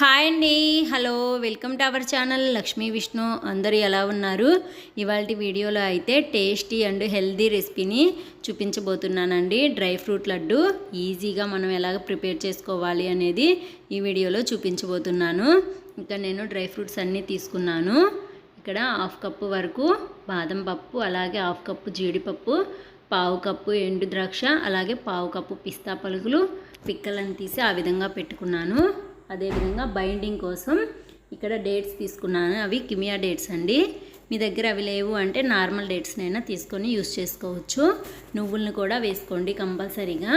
Hi అండి. Hello welcome to our channel Lakshmi Vishnu. అందరూ ఎలా ఉన్నారు? ఇవాళ వీడియోలో అయితే టేస్టీ అండ్ హెల్దీ రెసిపీని చూపించబోతున్నానండి. డ్రై ఫ్రూట్ లడ్డు ఈజీగా మనం ఎలాగ ప్రిపేర్ చేసుకోవాలి అనేది ఈ వీడియోలో చూపించబోతున్నాను. ఇంకా నేను డ్రై ఫ్రూట్స్ అన్నీ తీసుకున్నాను. ఇక్కడ హాఫ్ కప్పు వరకు బాదం పప్పు అలాగే హాఫ్ కప్పు జీడిపప్పు పావు కప్పు ఎండు ద్రాక్ష అలాగే పావు కప్పు పిస్తా పలుకులు పిక్కలను తీసి ఆ విధంగా పెట్టుకున్నాను. అదేవిధంగా బైండింగ్ కోసం ఇక్కడ డేట్స్ తీసుకున్నాను. అవి కిమియా డేట్స్ అండి. మీ దగ్గర అవి లేవు అంటే నార్మల్ డేట్స్నైనా తీసుకొని యూస్ చేసుకోవచ్చు. నువ్వులను కూడా వేసుకోండి కంపల్సరీగా.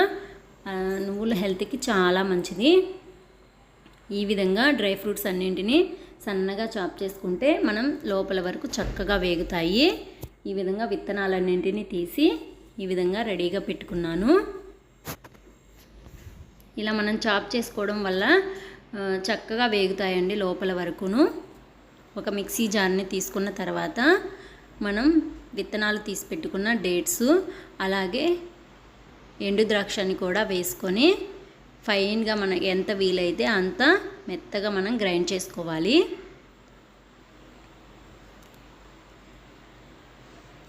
నువ్వుల నువ్వులు హెల్త్కి చాలా మంచిది. ఈ విధంగా డ్రై ఫ్రూట్స్ అన్నింటినీ సన్నగా చాప్ చేసుకుంటే మనం లోపల వరకు చక్కగా వేగుతాయి. ఈ విధంగా విత్తనాలన్నింటినీ తీసి ఈ విధంగా రెడీగా పెట్టుకున్నాను. ఇలా మనం చాప్ చేసుకోవడం వల్ల చక్కగా వేగుతాయండి లోపల వరకును. ఒక మిక్సీ జార్ని తీసుకున్న తర్వాత మనం విత్తనాలు తీసి పెట్టుకున్న డేట్స్ అలాగే ఎండు ద్రాక్షని కూడా వేసుకొని ఫైన్గా మనకి ఎంత వీలైతే అంత మెత్తగా మనం గ్రైండ్ చేసుకోవాలి.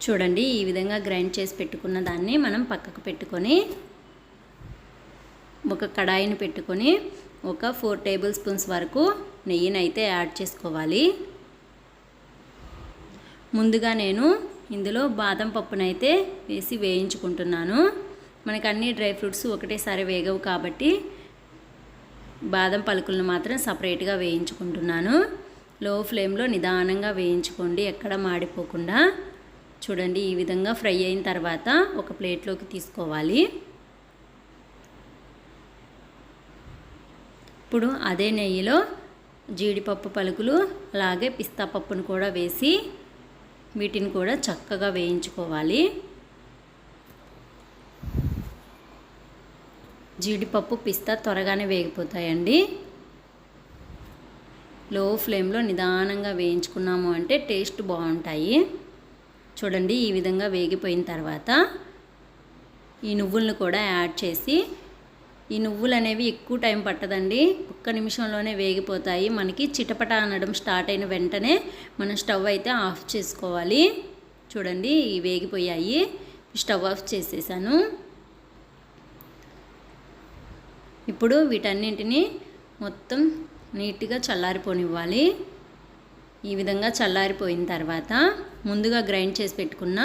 చూడండి ఈ విధంగా గ్రైండ్ చేసి పెట్టుకున్న దాన్ని మనం పక్కకు పెట్టుకొని ఒక కడాయిని పెట్టుకొని ఒక ఫోర్ టేబుల్ స్పూన్స్ వరకు నెయ్యిని అయితే యాడ్ చేసుకోవాలి. ముందుగా నేను ఇందులో బాదం పప్పునైతే వేసి వేయించుకుంటున్నాను. మనకు అన్ని డ్రై ఫ్రూట్స్ ఒకటేసారి వేగవు కాబట్టి బాదం పలుకులను మాత్రం సపరేట్గా వేయించుకుంటున్నాను. లో ఫ్లేమ్లో నిదానంగా వేయించుకోండి ఎక్కడ మాడిపోకుండా. చూడండి ఈ విధంగా ఫ్రై అయిన తర్వాత ఒక ప్లేట్లోకి తీసుకోవాలి. ఇప్పుడు అదే నెయ్యిలో జీడిపప్పు పలుకులు అలాగే పిస్తా పప్పును కూడా వేసి వీటిని కూడా చక్కగా వేయించుకోవాలి. జీడిపప్పు పిస్తా త్వరగానే వేగిపోతాయండి. లో ఫ్లేమ్లో నిదానంగా వేయించుకున్నాము అంటే టేస్ట్ బాగుంటాయి. చూడండి ఈ విధంగా వేగిపోయిన తర్వాత ఈ నువ్వులను కూడా యాడ్ చేసి ఈ నువ్వులు అనేవి ఎక్కువ టైం పట్టదండి. ఒక్క నిమిషంలోనే వేగిపోతాయి. మనకి చిటపట అనడం స్టార్ట్ అయిన వెంటనే మనం స్టవ్ అయితే ఆఫ్ చేసుకోవాలి. చూడండి ఇవి వేగిపోయాయి. స్టవ్ ఆఫ్ చేసేసాను. ఇప్పుడు వీటన్నింటినీ మొత్తం నీట్గా చల్లారిపోనివ్వాలి. ఈ విధంగా చల్లారిపోయిన తర్వాత ముందుగా గ్రైండ్ చేసి పెట్టుకున్న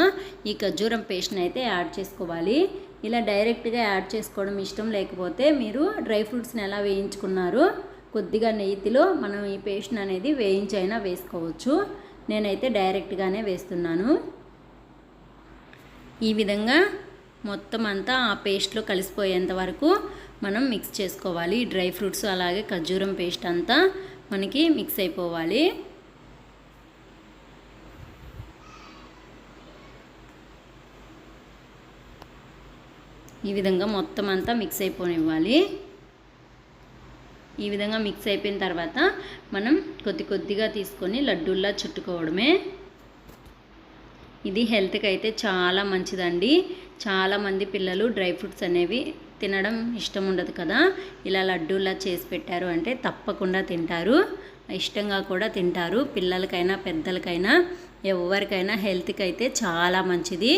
ఈ ఖర్జూరం పేస్ట్ని అయితే యాడ్ చేసుకోవాలి. ఇలా డైరెక్ట్గా యాడ్ చేసుకోవడం ఇష్టం లేకపోతే మీరు డ్రై ఫ్రూట్స్ని ఎలా వేయించుకున్నారో కొద్దిగా నెయ్యిలో మనం ఈ పేస్ట్ని అనేది వేయించైనా వేసుకోవచ్చు. నేనైతే డైరెక్ట్గానే వేస్తున్నాను. ఈ విధంగా మొత్తం అంతా ఆ పేస్ట్లో కలిసిపోయేంత వరకు మనం మిక్స్ చేసుకోవాలి. డ్రై ఫ్రూట్స్ అలాగే ఖర్జూరం పేస్ట్ అంతా మనకి మిక్స్ అయిపోవాలి. ఈ విధంగా మొత్తం అంతా మిక్స్ అయిపోనివ్వాలి. ఈ విధంగా మిక్స్ అయిపోయిన తర్వాత మనం కొద్ది కొద్దిగా తీసుకొని లడ్డూల్లా చుట్టుకోవడమే. ఇది హెల్త్కి అయితే చాలా మంచిదండి. చాలామంది పిల్లలు డ్రై ఫ్రూట్స్ అనేవి తినడం ఇష్టం ఉండదు కదా. ఇలా లడ్డూలా చేసి పెట్టారు అంటే తప్పకుండా తింటారు. ఇష్టంగా కూడా తింటారు. పిల్లలకైనా పెద్దలకైనా ఎవరికైనా హెల్త్కి అయితే చాలా మంచిది.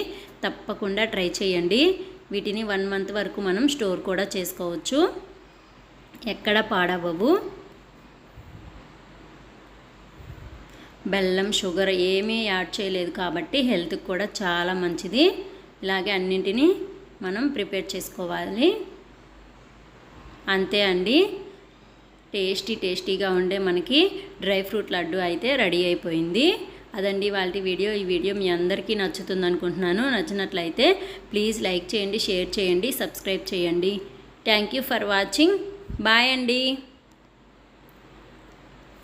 తప్పకుండా ట్రై చేయండి. వీటిని వన్ మంత్ వరకు మనం స్టోర్ కూడా చేసుకోవచ్చు. ఎక్కడ పాడవవు. బెల్లం షుగర్ ఏమీ యాడ్ చేయలేదు కాబట్టి హెల్త్కి కూడా చాలా మంచిది. ఇలాగే అన్నింటినీ మనం ప్రిపేర్ చేసుకోవాలి. అంతే అండి. టేస్టీ టేస్టీగా ఉండే మనకి డ్రై ఫ్రూట్ లడ్డు అయితే రెడీ అయిపోయింది. అదండి వాళ్ళ వీడియో. ఈ వీడియో మీ అందరికీ నచ్చుతుంది అనుకుంటున్నాను. నచ్చినట్లయితే ప్లీజ్ లైక్ చేయండి షేర్ చేయండి సబ్స్క్రైబ్ చేయండి. Thank you for watching. Bye అండి.